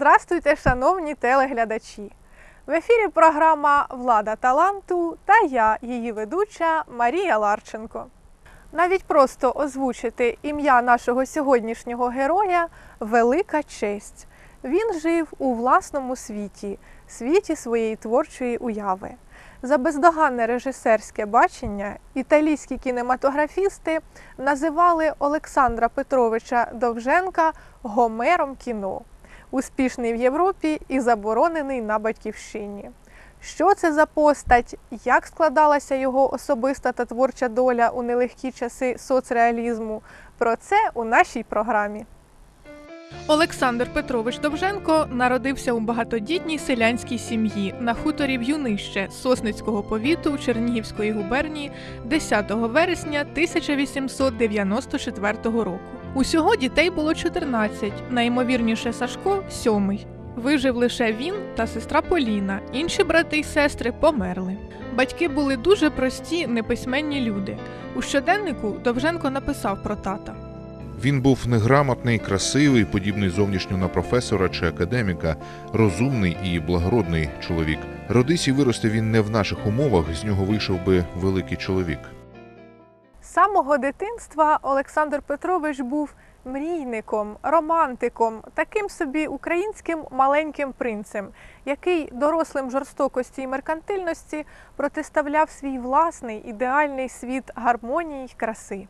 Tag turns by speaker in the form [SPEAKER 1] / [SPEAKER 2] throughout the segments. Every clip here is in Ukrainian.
[SPEAKER 1] Здрастуйте, шановні телеглядачі! В ефірі програма Влада таланту та я, її ведуча Марія Ларченко. Навіть просто озвучити ім'я нашого сьогоднішнього героя велика честь. Він жив у власному світі, світі своєї творчої уяви. За бездоганне режисерське бачення італійські кінематографісти називали Олександра Петровича Довженка Гомером кіно успішний в Європі і заборонений на батьківщині. Що це за постать, як складалася його особиста та творча доля у нелегкі часи соцреалізму? Про це у нашій програмі. Олександр Петрович Довженко народився у багатодітній селянській сім'ї на хуторі В'юнище Сосницького повіту Чернігівської губернії 10 вересня 1894 року. Усього дітей було 14, найімовірніше Сашко сьомий. Вижив лише він та сестра Поліна. Інші брати й сестри померли. Батьки були дуже прості, неписьменні люди. У щоденнику Довженко написав про тата.
[SPEAKER 2] Він був неграмотний, красивий, подібний зовнішньо на професора чи академіка, розумний і благородний чоловік. Родись і виросте він не в наших умовах, з нього вийшов би великий чоловік.
[SPEAKER 1] Самого дитинства Олександр Петрович був мрійником, романтиком, таким собі українським маленьким принцем, який дорослим жорстокості і меркантильності протиставляв свій власний ідеальний світ гармонії й краси.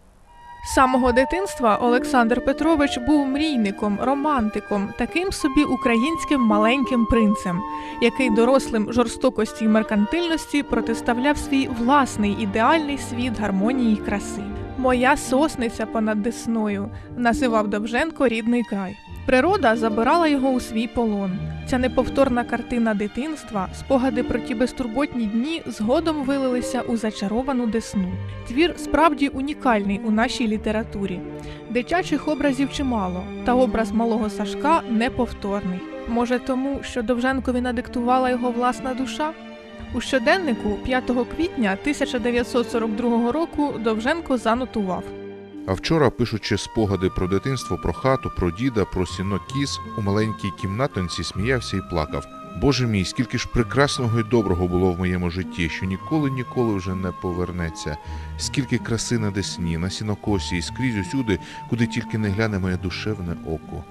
[SPEAKER 1] З самого дитинства Олександр Петрович був мрійником, романтиком, таким собі українським маленьким принцем, який дорослим жорстокості й меркантильності протиставляв свій власний ідеальний світ гармонії й краси. Моя сосниця понад Десною називав Довженко рідний край. Природа забирала його у свій полон. Ця неповторна картина дитинства, спогади про ті безтурботні дні згодом вилилися у зачаровану десну. Твір справді унікальний у нашій літературі. Дитячих образів чимало, та образ малого Сашка неповторний. Може, тому, що Довженкові надиктувала його власна душа? У щоденнику 5 квітня 1942 року Довженко занотував.
[SPEAKER 2] А вчора, пишучи спогади про дитинство, про хату, про діда, про сіно кіз, у маленькій кімнатонці сміявся і плакав. Боже мій, скільки ж прекрасного і доброго було в моєму житті, що ніколи ніколи вже не повернеться. Скільки краси на десні, на сінокосі і скрізь усюди, куди тільки не гляне моє душевне око.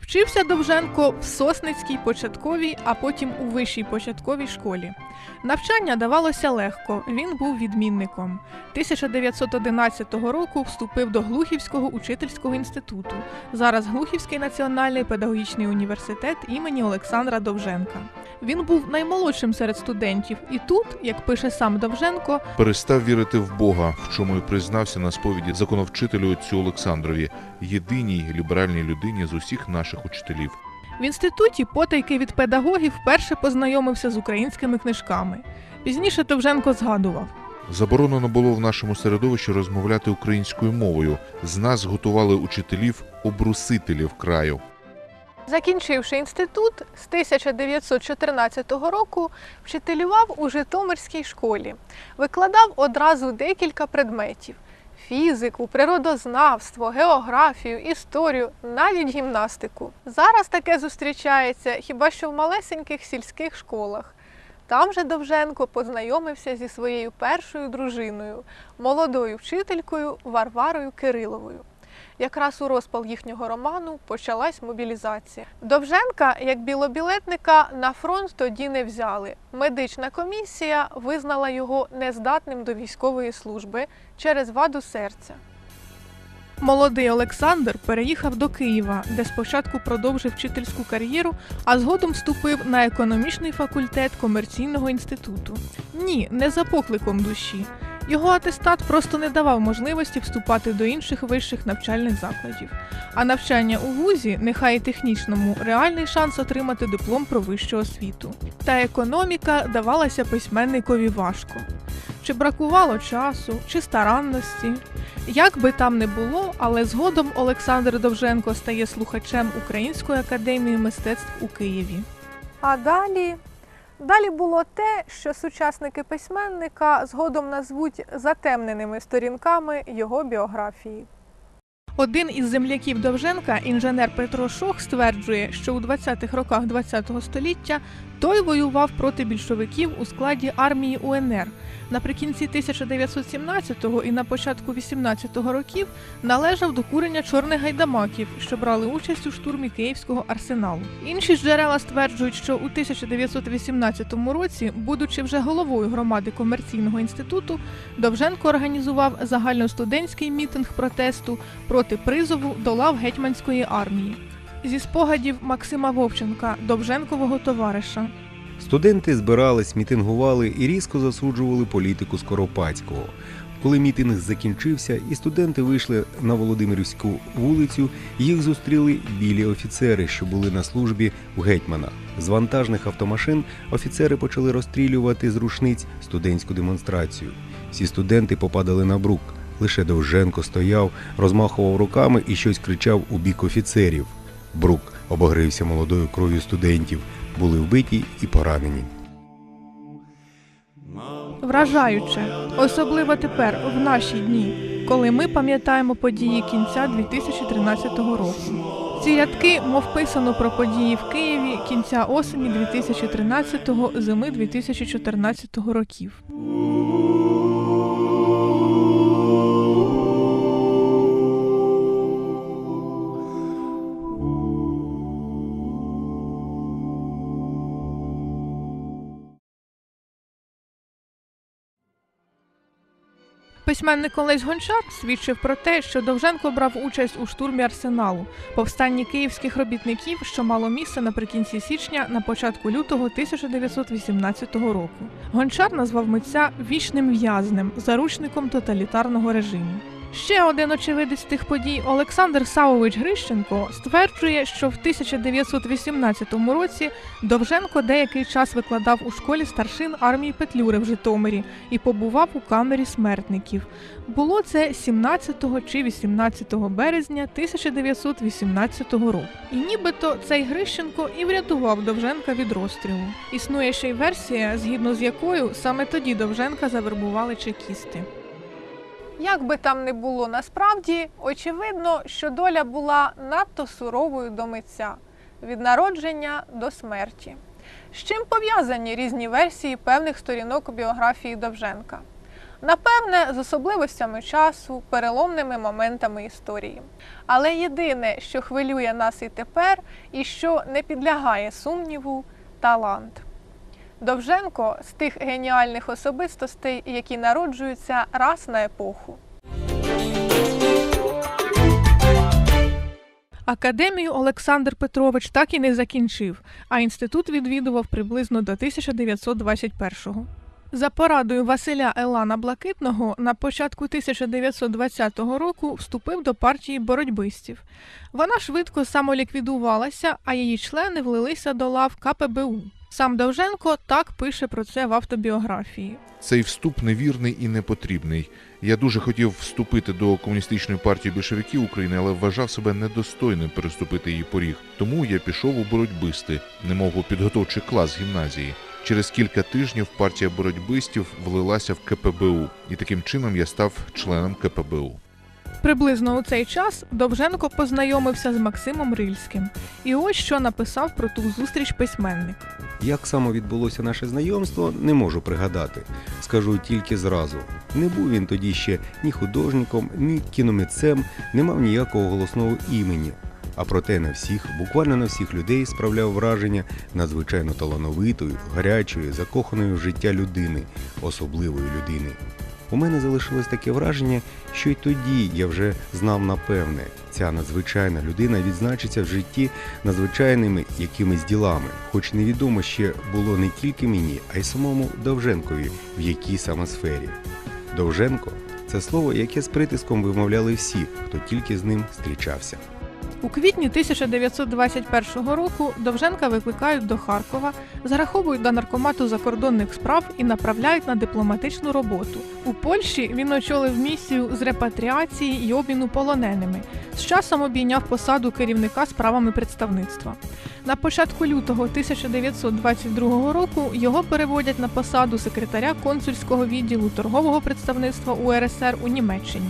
[SPEAKER 1] Вчився Довженко в Сосницькій початковій, а потім у вищій початковій школі. Навчання давалося легко, він був відмінником. 1911 року вступив до Глухівського учительського інституту, зараз Глухівський національний педагогічний університет імені Олександра Довженка. Він був наймолодшим серед студентів, і тут, як пише сам Довженко,
[SPEAKER 2] Перестав вірити в Бога, в чому й признався на сповіді законовчителю отцю Олександрові, єдиній ліберальній людині з усіх наших учителів.
[SPEAKER 1] В інституті потайки від педагогів вперше познайомився з українськими книжками. Пізніше Довженко згадував.
[SPEAKER 2] Заборонено було в нашому середовищі розмовляти українською мовою. З нас готували учителів обрусителів краю.
[SPEAKER 1] Закінчивши інститут, з 1914 року вчителював у Житомирській школі. Викладав одразу декілька предметів: фізику, природознавство, географію, історію, навіть гімнастику. Зараз таке зустрічається хіба що в малесеньких сільських школах. Там же Довженко познайомився зі своєю першою дружиною, молодою вчителькою Варварою Кириловою. Якраз у розпал їхнього роману почалась мобілізація. Довженка, як білобілетника, на фронт тоді не взяли. Медична комісія визнала його нездатним до військової служби через ваду серця. Молодий Олександр переїхав до Києва, де спочатку продовжив вчительську кар'єру, а згодом вступив на економічний факультет комерційного інституту. Ні, не за покликом душі. Його атестат просто не давав можливості вступати до інших вищих навчальних закладів. А навчання у вузі, нехай і технічному, реальний шанс отримати диплом про вищу освіту. Та економіка давалася письменникові важко. Чи бракувало часу, чи старанності. Як би там не було, але згодом Олександр Довженко стає слухачем Української академії мистецтв у Києві. А далі Далі було те, що сучасники письменника згодом назвуть затемненими сторінками його біографії. Один із земляків Довженка, інженер Петро Шох, стверджує, що у 20-х роках ХХ століття той воював проти більшовиків у складі армії УНР. Наприкінці 1917-го і на початку 18-го років належав до курення чорних гайдамаків, що брали участь у штурмі Київського арсеналу. Інші джерела стверджують, що у 1918 році, будучи вже головою громади комерційного інституту, Довженко організував загальностудентський мітинг протесту проти призову до лав гетьманської армії. Зі спогадів Максима Вовченка, Довженкового товариша.
[SPEAKER 3] Студенти збирались, мітингували і різко засуджували політику Скоропадського. Коли мітинг закінчився і студенти вийшли на Володимирівську вулицю, їх зустріли білі офіцери, що були на службі у гетьмана. З вантажних автомашин офіцери почали розстрілювати з рушниць студентську демонстрацію. Всі студенти попадали на брук. Лише Довженко стояв, розмахував руками і щось кричав у бік офіцерів. Брук обогрився молодою кров'ю студентів, були вбиті і поранені.
[SPEAKER 1] Вражаюче, особливо тепер, в наші дні, коли ми пам'ятаємо події кінця 2013 року. Ці рядки, мов писано про події в Києві кінця осені 2013-го, зими 2014 років. Письменник Олесь Гончар свідчив про те, що Довженко брав участь у штурмі арсеналу, повстанні київських робітників, що мало місце наприкінці січня на початку лютого 1918 року. Гончар назвав митця вічним в'язнем, заручником тоталітарного режиму. Ще один очевидець тих подій Олександр Савович Грищенко стверджує, що в 1918 році Довженко деякий час викладав у школі старшин армії Петлюри в Житомирі і побував у камері смертників. Було це 17 чи 18 березня 1918 року. І нібито цей Грищенко і врятував Довженка від розстрілу. Існує ще й версія, згідно з якою саме тоді Довженка завербували чекісти. Як би там не було насправді, очевидно, що доля була надто суровою до митця від народження до смерті. З чим пов'язані різні версії певних сторінок біографії Довженка? Напевне, з особливостями часу, переломними моментами історії. Але єдине, що хвилює нас і тепер, і що не підлягає сумніву талант. Довженко з тих геніальних особистостей, які народжуються раз на епоху. Академію Олександр Петрович так і не закінчив, а інститут відвідував приблизно до 1921-го. За порадою Василя Елана Блакитного на початку 1920 року вступив до партії боротьбистів. Вона швидко самоліквідувалася, а її члени влилися до лав КПБУ. Сам Довженко так пише про це в автобіографії.
[SPEAKER 2] Цей вступ невірний і непотрібний. Я дуже хотів вступити до комуністичної партії більшовиків України, але вважав себе недостойним переступити її поріг. Тому я пішов у боротьбисти, немов у підготовчий клас гімназії. Через кілька тижнів партія боротьбистів влилася в КПБУ, і таким чином я став членом КПБУ.
[SPEAKER 1] Приблизно у цей час Довженко познайомився з Максимом Рильським. І ось що написав про ту зустріч письменник.
[SPEAKER 3] Як саме відбулося наше знайомство, не можу пригадати. Скажу тільки зразу: не був він тоді ще ні художником, ні кіномитцем, не мав ніякого голосного імені. А проте на всіх, буквально на всіх людей справляв враження надзвичайно талановитої, гарячої, закоханої в життя людини, особливої людини. У мене залишилось таке враження, що й тоді я вже знав напевне, ця надзвичайна людина відзначиться в житті надзвичайними якимись ділами, хоч невідомо ще було не тільки мені, а й самому Довженкові, в якій саме сфері. Довженко це слово, яке з притиском вимовляли всі, хто тільки з ним зустрічався.
[SPEAKER 1] У квітні 1921 року Довженка викликають до Харкова, зараховують до наркомату закордонних справ і направляють на дипломатичну роботу. У Польщі він очолив місію з репатріації і обміну полоненими. З часом обійняв посаду керівника справами представництва. На початку лютого 1922 року його переводять на посаду секретаря консульського відділу торгового представництва УРСР у Німеччині.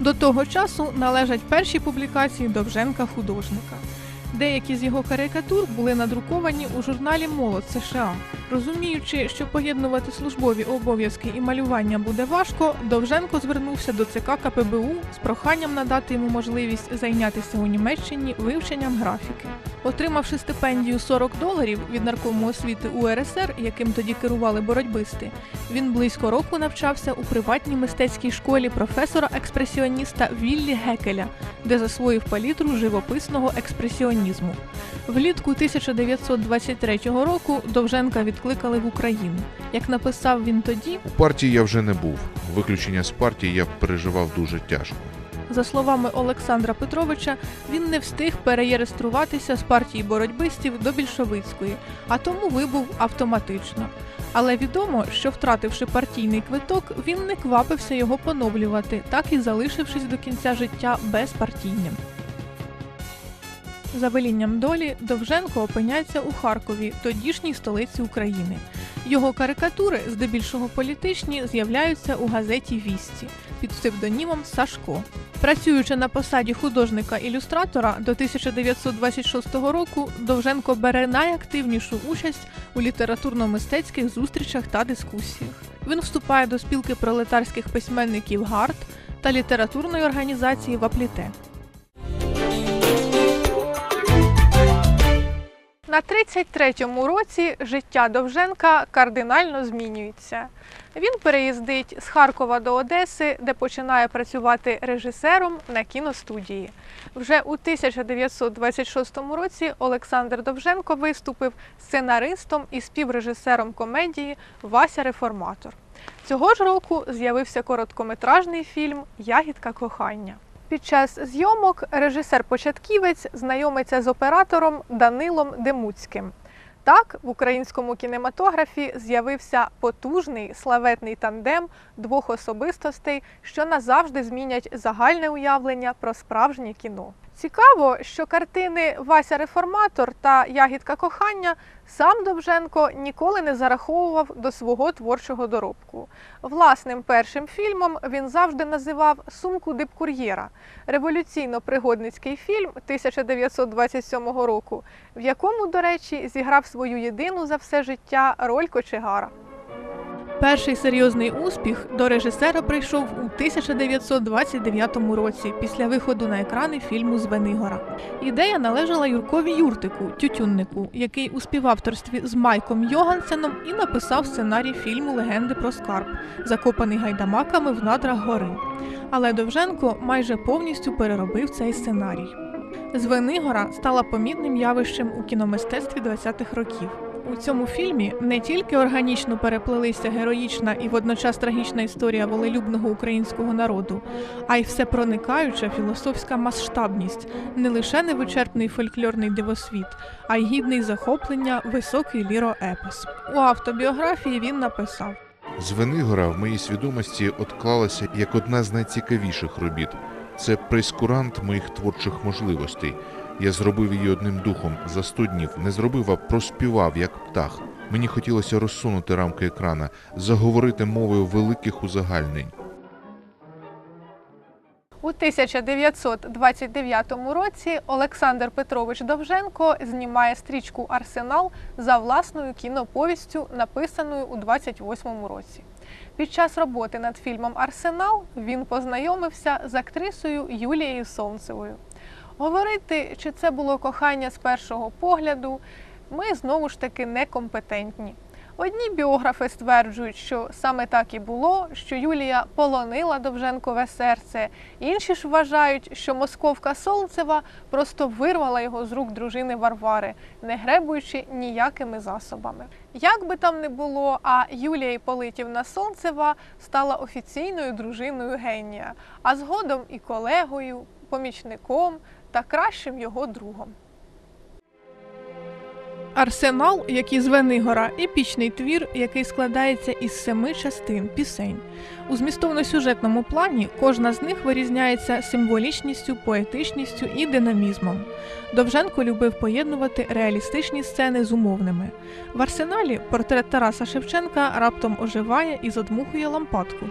[SPEAKER 1] До того часу належать перші публікації Довженка художника. Деякі з його карикатур були надруковані у журналі Молод США. Розуміючи, що поєднувати службові обов'язки і малювання буде важко, Довженко звернувся до ЦК КПБУ з проханням надати йому можливість зайнятися у Німеччині вивченням графіки. Отримавши стипендію 40 доларів від наркому освіти УРСР, яким тоді керували боротьбисти, він близько року навчався у приватній мистецькій школі професора-експресіоніста Віллі Гекеля, де засвоїв палітру живописного експресіонізму. Влітку 1923 року Довженка відкликали в Україну. Як написав він тоді,
[SPEAKER 2] У партії я вже не був. Виключення з партії я переживав дуже тяжко.
[SPEAKER 1] За словами Олександра Петровича, він не встиг переєреструватися з партії боротьбистів до більшовицької, а тому вибув автоматично. Але відомо, що втративши партійний квиток, він не квапився його поновлювати, так і залишившись до кінця життя безпартійним. За велінням долі Довженко опиняється у Харкові, тодішній столиці України. Його карикатури, здебільшого політичні, з'являються у газеті Вісті під псевдонімом Сашко. Працюючи на посаді художника-ілюстратора до 1926 року, Довженко бере найактивнішу участь у літературно-мистецьких зустрічах та дискусіях. Він вступає до спілки пролетарських письменників ГАРД та літературної організації Вапліте. На 33-му році життя Довженка кардинально змінюється. Він переїздить з Харкова до Одеси, де починає працювати режисером на кіностудії. Вже у 1926 році Олександр Довженко виступив сценаристом і співрежисером комедії Вася Реформатор. Цього ж року з'явився короткометражний фільм Ягідка кохання. Під час зйомок режисер-початківець знайомиться з оператором Данилом Демуцьким. Так, в українському кінематографі з'явився потужний славетний тандем двох особистостей, що назавжди змінять загальне уявлення про справжнє кіно. Цікаво, що картини Вася Реформатор та Ягідка кохання сам Довженко ніколи не зараховував до свого творчого доробку. Власним першим фільмом він завжди називав Сумку дипкур'єра революційно-пригодницький фільм 1927 року, в якому, до речі, зіграв свою єдину за все життя роль кочегара. Перший серйозний успіх до режисера прийшов у 1929 році після виходу на екрани фільму Звенигора. Ідея належала Юркові Юртику, тютюннику, який у співавторстві з Майком Йогансеном і написав сценарій фільму Легенди про скарб, закопаний гайдамаками в надрах гори. Але Довженко майже повністю переробив цей сценарій. Звенигора стала помітним явищем у кіномистецтві 20-х років. У цьому фільмі не тільки органічно переплелися героїчна і водночас трагічна історія волелюбного українського народу, а й всепроникаюча філософська масштабність, не лише невичерпний фольклорний дивосвіт, а й гідний захоплення високий ліроепос. У автобіографії він написав.
[SPEAKER 2] Звенигора в моїй свідомості отклалася як одна з найцікавіших робіт. Це прескурант моїх творчих можливостей. Я зробив її одним духом за сто днів, не зробив, а проспівав, як птах. Мені хотілося розсунути рамки екрана, заговорити мовою великих узагальнень.
[SPEAKER 1] У 1929 році Олександр Петрович Довженко знімає стрічку Арсенал за власною кіноповістю, написаною у 28-му році. Під час роботи над фільмом Арсенал він познайомився з актрисою Юлією Сонцевою. Говорити, чи це було кохання з першого погляду, ми знову ж таки некомпетентні. Одні біографи стверджують, що саме так і було, що Юлія полонила Довженкове серце. Інші ж вважають, що московка Солнцева просто вирвала його з рук дружини Варвари, не гребуючи ніякими засобами. Як би там не було, а Юлія Іполитівна Солнцева стала офіційною дружиною генія, а згодом і колегою, помічником та кращим його другом. Арсенал, як і Звенигора, епічний твір, який складається із семи частин пісень. У змістовно-сюжетному плані кожна з них вирізняється символічністю, поетичністю і динамізмом. Довженко любив поєднувати реалістичні сцени з умовними. В арсеналі портрет Тараса Шевченка раптом оживає і задмухує лампадку.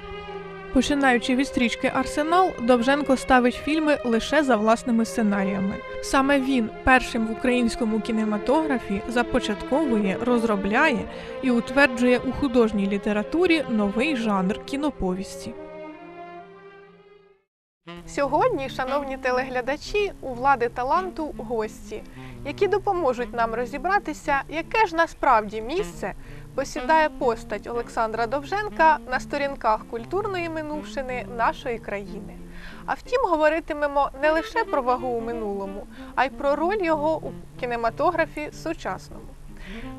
[SPEAKER 1] Починаючи від стрічки Арсенал, Довженко ставить фільми лише за власними сценаріями. Саме він першим в українському кінематографі започатковує, розробляє і утверджує у художній літературі новий жанр кіноповісті. Сьогодні, шановні телеглядачі, у влади таланту гості, які допоможуть нам розібратися, яке ж насправді місце посідає постать Олександра Довженка на сторінках культурної минувшини нашої країни. А втім, говоритимемо не лише про вагу у минулому, а й про роль його у кінематографі сучасному.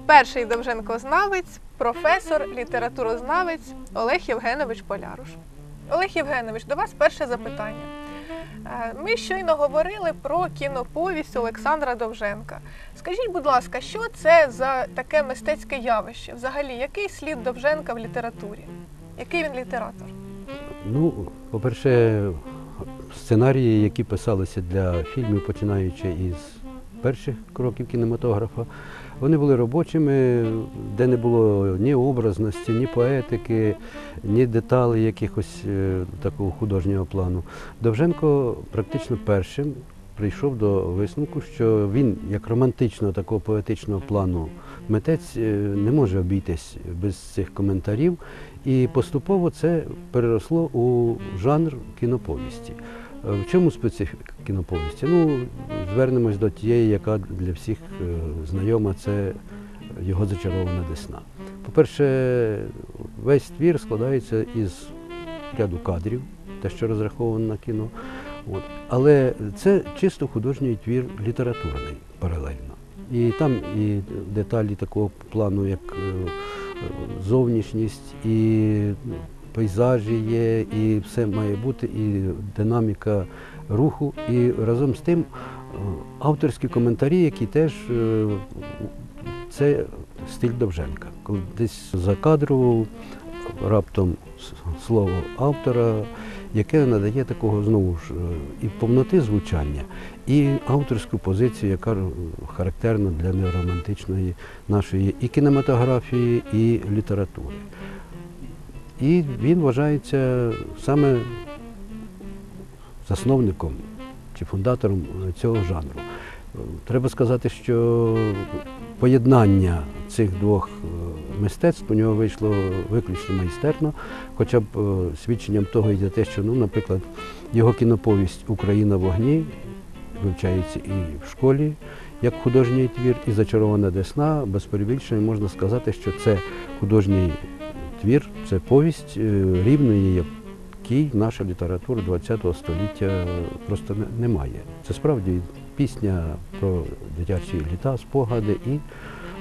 [SPEAKER 1] Перший Довженкознавець, професор, літературознавець Олег Євгенович Поляруш. Олег Євгенович, до вас перше запитання. Е, Ми щойно говорили про кіноповість Олександра Довженка. Скажіть, будь ласка, що це за таке мистецьке явище? Взагалі, який слід Довженка в літературі? Який він літератор?
[SPEAKER 4] Ну, по-перше, сценарії, які писалися для фільмів, починаючи із перших кроків кінематографа, вони були робочими, де не було ні образності, ні поетики, ні деталей якихось е, такого художнього плану. Довженко практично першим прийшов до висновку, що він, як романтичного такого поетичного плану митець, е, не може обійтись без цих коментарів. І поступово це переросло у жанр кіноповісті. Е, В чому специфіка кіноповісті? Ну, звернемось до тієї, яка для всіх е, знайома, це його зачарована десна. По-перше, весь твір складається із ряду кадрів, те, що розраховано на кіно. От. Але це чисто художній твір літературний паралельно. І там і деталі такого плану, як е, зовнішність, і ну, пейзажі є, і все має бути, і динаміка руху. І разом з тим е, авторські коментарі, які теж е, це стиль Довженка. Коли десь за кадру раптом слово автора, яке надає такого знову ж е, і повноти звучання, і авторську позицію, яка характерна для неоромантичної нашої і кінематографії, і літератури. І він вважається саме засновником чи фундатором цього жанру. Треба сказати, що поєднання цих двох е, мистецтв у нього вийшло виключно майстерно, хоча б е, свідченням того йде те, що, ну, наприклад, його кіноповість Україна в огні вивчається і в школі як художній твір, і зачарована десна, без перебільшення можна сказати, що це художній твір, це повість е, рівної, якій наша література ХХ століття просто не- не. Це справді пісня про дитячі літа, спогади і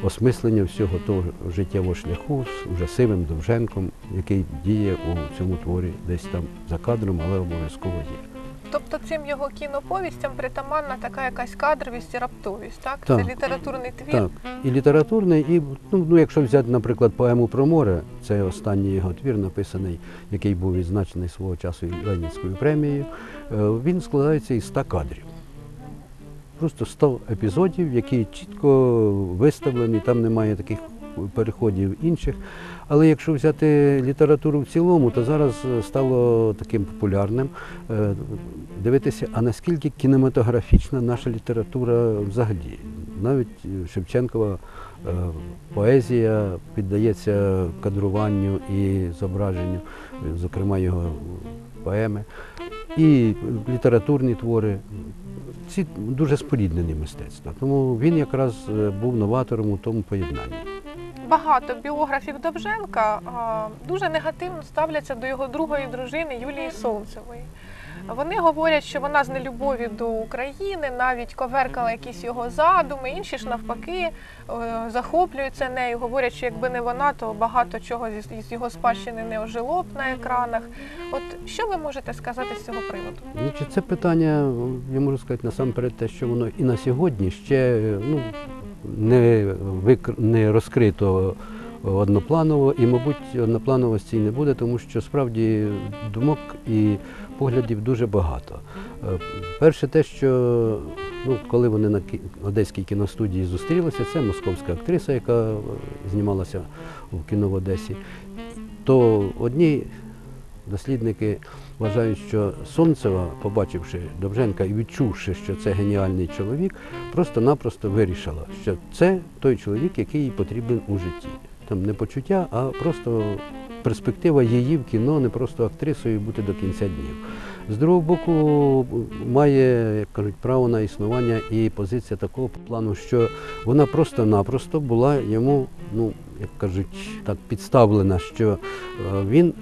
[SPEAKER 4] осмислення всього того життєвого шляху з уже сивим Довженком, який діє у цьому творі десь там за кадром, але обов'язково є.
[SPEAKER 1] Тобто цим його кіноповістям притаманна така якась кадровість і раптовість, так?
[SPEAKER 4] Так.
[SPEAKER 1] Це літературний твір.
[SPEAKER 4] Так, і літературний, і ну, ну, якщо взяти, наприклад, поему про море, це останній його твір, написаний, який був відзначений свого часу Ленінською премією, е, він складається із 100 кадрів. Просто 100 епізодів, які чітко виставлені, там немає таких переходів інших. Але якщо взяти літературу в цілому, то зараз е, стало таким популярним е, дивитися, а наскільки кінематографічна наша література взагалі. Навіть Шевченкова е, поезія піддається кадруванню і зображенню, зокрема його поеми, і літературні твори. Ці дуже споріднені мистецтва. Тому він якраз був новатором у тому поєднанні.
[SPEAKER 1] Багато біографів Довженка дуже негативно ставляться до його другої дружини Юлії Солнцевої. Вони говорять, що вона з нелюбові до України навіть коверкала якісь його задуми, інші ж навпаки е, захоплюються нею. Говорять, що якби не вона, то багато чого з його спадщини не ожило б на екранах. От що ви можете сказати з цього приводу?
[SPEAKER 4] Це питання, я можу сказати, насамперед те, що воно і на сьогодні ще ну, не, не розкрито однопланово, і, мабуть, одноплановості не буде, тому що справді думок і поглядів дуже багато. Е, Перше те, що ну, коли вони на Одеській кіностудії зустрілися, це московська актриса, яка знімалася в кіно в Одесі, то одні дослідники вважають, що Сонцева, побачивши Довженка і відчувши, що це геніальний чоловік, просто-напросто вирішила, що це той чоловік, який їй потрібен у житті. Там не почуття, а просто перспектива її в кіно, не просто актрисою бути до кінця днів. З другого боку, має, як кажуть, право на існування і позиція такого плану, що вона просто-напросто була йому, ну, як кажуть, так підставлена, що е, він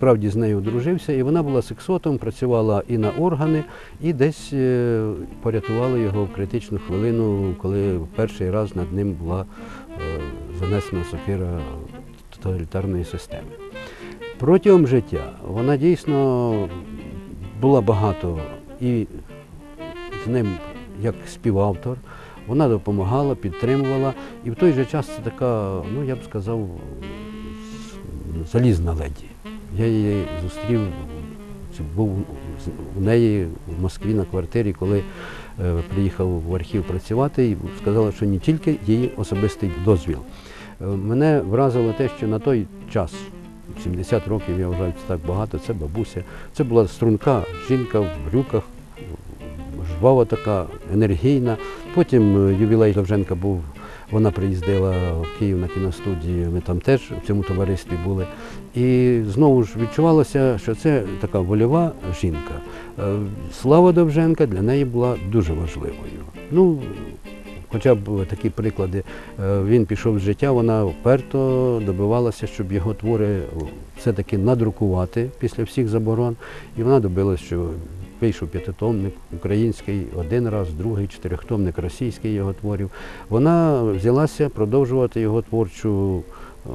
[SPEAKER 4] справді з нею одружився, і вона була сексотом, працювала і на органи, і десь е, порятувала його в критичну хвилину, коли в перший раз над ним була е, занесена сокира тоталітарної системи. Протягом життя вона дійсно була багато і з ним як співавтор. Вона допомагала, підтримувала, і в той же час це така, ну я б сказав, залізна леді. Я її зустрів, чи був у неї в Москві на квартирі, коли е, приїхав в архів працювати, і сказала, що не тільки її особистий дозвіл. Е, Мене вразило те, що на той час, 70 років, я вважаю, це так багато, це бабуся. Це була струнка жінка в брюках, жвава така, енергійна. Потім е, ювілей Довженка був, вона приїздила в Київ на кіностудію, ми там теж в цьому товаристві були. І знову ж відчувалося, що це така вольова жінка. Е, Слава Довженка для неї була дуже важливою. Ну, Хоча б такі приклади, Е, він пішов з життя, вона вперто добивалася, щоб його твори все-таки надрукувати після всіх заборон. І вона добилася, що вийшов п'ятитомник український, один раз, другий, чотирихтомник російський його творів. Вона взялася продовжувати його творчу е,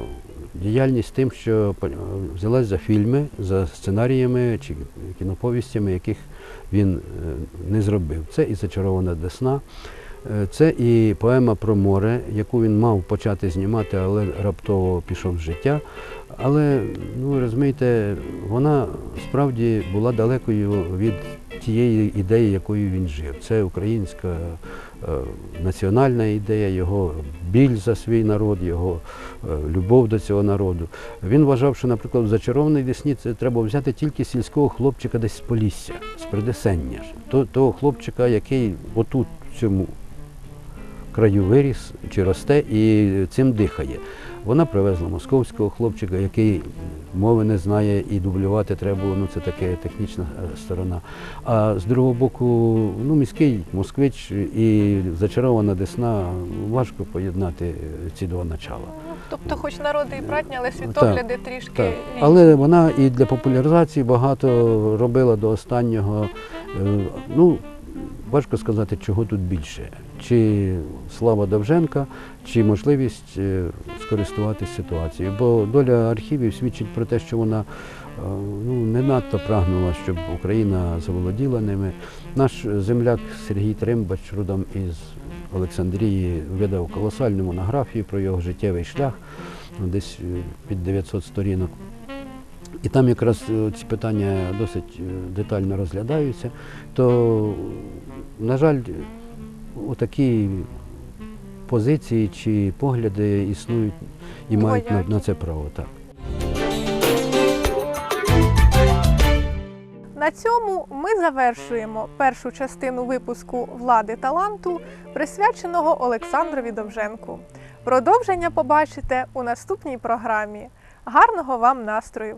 [SPEAKER 4] діяльність тим, що взялася взялась за фільми, за сценаріями чи кіноповістями, яких він е, не зробив. Це і зачарована Десна. Е, Це і поема про море, яку він мав почати знімати, але раптово пішов з життя. Але, ну розумієте, вона справді була далекою від тієї ідеї, якою він жив. Це українська е, національна ідея, його біль за свій народ, його е, любов до цього народу. Він вважав, що, наприклад, в зачарованій Десні це треба взяти тільки сільського хлопчика десь з Полісся, з Придесення, того хлопчика, який отут в цьому краю виріс чи росте і цим дихає. Вона привезла московського хлопчика, який мови не знає і дублювати треба було, ну це таке технічна е, сторона. А з другого боку, ну міський москвич і зачарована десна, важко поєднати е, ці два начала.
[SPEAKER 1] Ну, тобто, хоч народи і братні, але світогляди трішки
[SPEAKER 4] Так. Але вона і для популяризації багато робила до останнього. Е, Ну, важко сказати, чого тут більше. Чи слава Довженка, чи можливість е, скористуватися ситуацією. Бо доля архівів свідчить про те, що вона е, ну, не надто прагнула, щоб Україна заволоділа ними. Наш земляк Сергій Тримбач, родом із Олександрії, видав колосальну монографію про його життєвий шлях, ну, десь е, під 900 сторінок. І там якраз ці питання досить детально розглядаються, то, на жаль, отакі позиції чи погляди існують і мають на, на це право. Так.
[SPEAKER 1] На цьому ми завершуємо першу частину випуску Влади таланту, присвяченого Олександрові Довженку. Продовження побачите у наступній програмі. Гарного вам настрою!